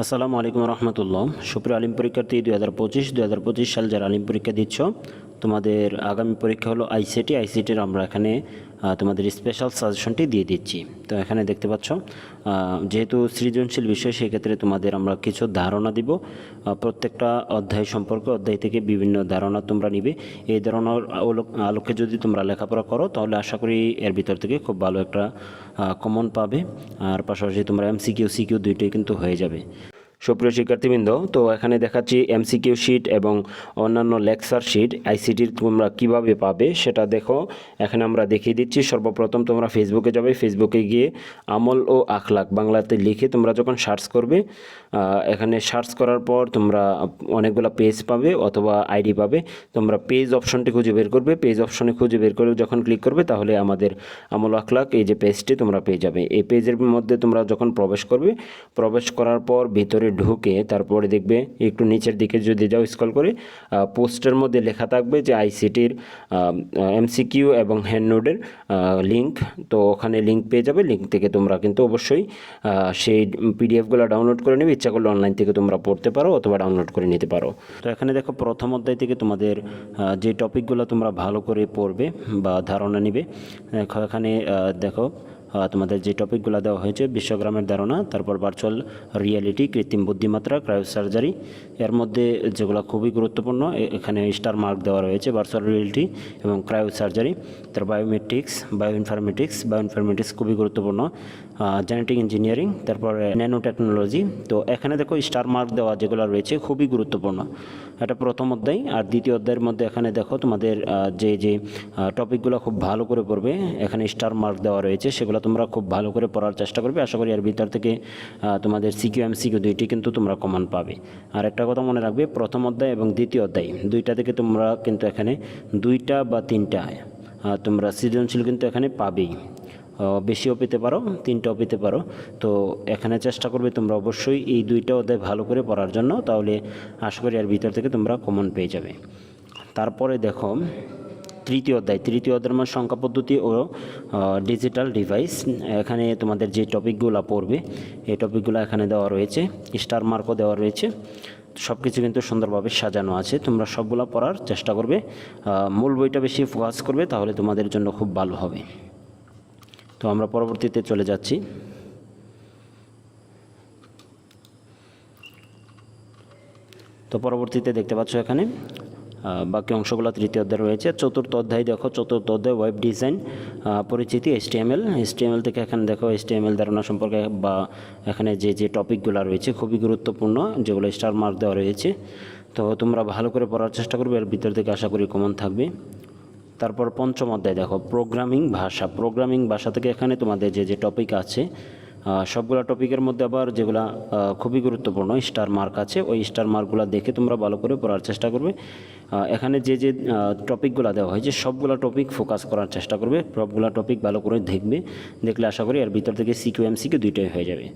আসসালামু আলাইকুম রহমতুল্লাহ। সুপ্রিয় আলিম পরীক্ষার্থী, দুই হাজার পঁচিশ, দুই হাজার পঁচিশ সাল যারা আলিম পরীক্ষা দিচ্ছ, তোমাদের আগামী পরীক্ষা হলো আইসিটি আইসিটির আমরা এখানে তোমাদের স্পেশাল সাজেশনটি দিয়ে দিচ্ছি। তো এখানে দেখতে পাচ্ছ যেহেতু সৃজনশীল বিষয়, সেক্ষেত্রে তোমাদের আমরা কিছু ধারণা দিব। প্রত্যেকটা অধ্যায় সম্পর্কে, অধ্যায় থেকে বিভিন্ন ধারণা তোমরা নিবে। এই ধারণার আলোক- যদি তোমরা লেখাপড়া করো, তাহলে আশা করি এর ভিতর থেকে খুব ভালো একটা কমন পাবে। আর পাশাপাশি তোমরা এমসিকিউ সিকিউ দুইটাই কিন্তু হয়ে যাবে। সুপ্রিয় শিক্ষার্থীবৃন্দ, তো এখানে দেখাচ্ছি এমসিকিউ শিট এবং অন্যান্য লেকচার শিট আইসিটির তোমরা কীভাবে পাবে সেটা দেখো। এখানে আমরা দেখিয়ে দিচ্ছি, সর্বপ্রথম তোমরা ফেসবুকে যাবে। ফেসবুকে গিয়ে আমল ও আখলাক বাংলাতে লিখে তোমরা যখন সার্চ করবে এখানে সার্চ করার পর তোমরা অনেকগুলো পেজ পাবে অথবা আইডি পাবে। তোমরা পেজ অপশনটি খুঁজে বের করবে। পেজ অপশনে খুঁজে বের করে যখন ক্লিক করবে, তাহলে আমাদের আমল আখলাক এই যে পেজটি তোমরা পেয়ে যাবে। এই পেজের মধ্যে তোমরা যখন প্রবেশ করবে, প্রবেশ করার পর ভিতরে ঢুকে তারপরে দেখবে একটু নিচের দিকে যদি যাও স্কল করে পোস্টের মধ্যে লেখা থাকবে যে আইসিটির এমসিকিউ এবং হ্যান্ডনোডের লিঙ্ক তো ওখানে লিঙ্ক পেয়ে যাবে। লিঙ্ক থেকে তোমরা কিন্তু অবশ্যই সেই পিডিএফগুলো ডাউনলোড করে নেবে। ইচ্ছা করলে অনলাইন থেকে তোমরা পড়তে পারো অথবা ডাউনলোড করে নিতে পারো। তো এখানে দেখো, প্রথম অধ্যায় থেকে তোমাদের যে টপিকগুলো তোমরা ভালো করে পড়বে বা ধারণা নিবে এখানে দেখো তোমাদের যে টপিকগুলো দেওয়া হয়েছে, বিশ্বগ্রামের ধারণা, তারপর ভার্চুয়াল রিয়েলিটি কৃত্রিম বুদ্ধিমাত্রা ক্রায়ো সার্জারি এর মধ্যে যেগুলো খুবই গুরুত্বপূর্ণ এখানে স্টার মার্ক দেওয়া রয়েছে ভার্চুয়াল রিয়েলিটি এবং ক্রায়ো সার্জারি তার biometrics bio informatics bio informatics খুবই গুরুত্বপূর্ণ জেনেটিক ইঞ্জিনিয়ারিং তারপর ন্যানো টেকনোলজি তো এখানে দেখো স্টার মার্ক দেওয়া যেগুলো রয়েছে খুবই গুরুত্বপূর্ণ। এটা প্রথম অধ্যায়, আর দ্বিতীয় অধ্যায়ের মধ্যে এখানে দেখো তোমাদের যে যে টপিকগুলো খুব ভালো করে পড়বে, এখানে স্টার মার্ক দেওয়া রয়েছে, সেগুলো তোমরা খুব ভালো করে পড়ার চেষ্টা করবে। আশা করি এর ভিতর থেকে তোমাদের সিকিউ এম সিকিউ দুইটি কিন্তু তোমরা কমান পাবে। আর একটা কথা মনে রাখবে, প্রথম অধ্যায় এবং দ্বিতীয় অধ্যায়, দুইটা থেকে তোমরা কিন্তু এখানে দুইটা বা তিনটা তোমরা সৃজনশীল কিন্তু এখানে পাবেই। বেশিও পেতে পারো, তিনটাও পেতে পারো। তো এখানে চেষ্টা করবে তোমরা অবশ্যই এই দুইটা অধ্যায় ভালো করে পড়ার জন্য, তাহলে আশা করি এর ভিতর থেকে তোমরা কমন পেয়ে যাবে। তারপরে দেখো তৃতীয় অধ্যায়, তৃতীয় অধ্যায়ের মধ্যে সংখ্যা পদ্ধতি ও ডিজিটাল ডিভাইস এখানে তোমাদের যে টপিকগুলো পড়বে, এই টপিকগুলো এখানে দেওয়া রয়েছে স্টার মার্কও দেওয়া রয়েছে। সব কিছু কিন্তু সুন্দরভাবে সাজানো আছে, তোমরা সবগুলো পড়ার চেষ্টা করবে। মূল বইটা বেশি ফোকাস করবে, তাহলে তোমাদের জন্য খুব ভালো হবে। তো আমরা পরবর্তীতে চলে যাচ্ছি। তো পরবর্তীতে দেখতে পাচ্ছ এখানে বাকি অংশগুলো তৃতীয় অধ্যায় রয়েছে। চতুর্থ অধ্যায় দেখো, চতুর্থ অধ্যায় ওয়েব ডিজাইন পরিচিতি এসটিএমএল এসটিএমএল থেকে এখানে দেখো এসটিএমএল ধারণা সম্পর্কে বা এখানে যে যে টপিকগুলো রয়েছে, খুবই গুরুত্বপূর্ণ, যেগুলো স্টার মার্ক দেওয়া রয়েছে। তো তোমরা ভালো করে পড়ার চেষ্টা করবে, এর ভিতর থেকে আশা করি কমন থাকবে। তারপর পঞ্চম অধ্যায় দেখো প্রোগ্রামিং ভাষা। প্রোগ্রামিং ভাষা থেকে এখানে তোমাদের যে যে টপিক আছে সবগুলা টপিকের মধ্যে আবার যেগুলা খুবই গুরুত্বপূর্ণ স্টার মার্ক আছে, ওই স্টার মার্কগুলো দেখে তোমরা ভালো করে পড়ার চেষ্টা করবে। এখানে যে যে টপিকগুলো দেওয়া হয়েছে, সবগুলো টপিক ফোকাস করার চেষ্টা করবে, সবগুলো টপিক ভালো করে দেখবে, দেখলে আশা করি এর ভিতর থেকে সিকিউ এম সিকিউ দুইটাই হয়ে যাবে।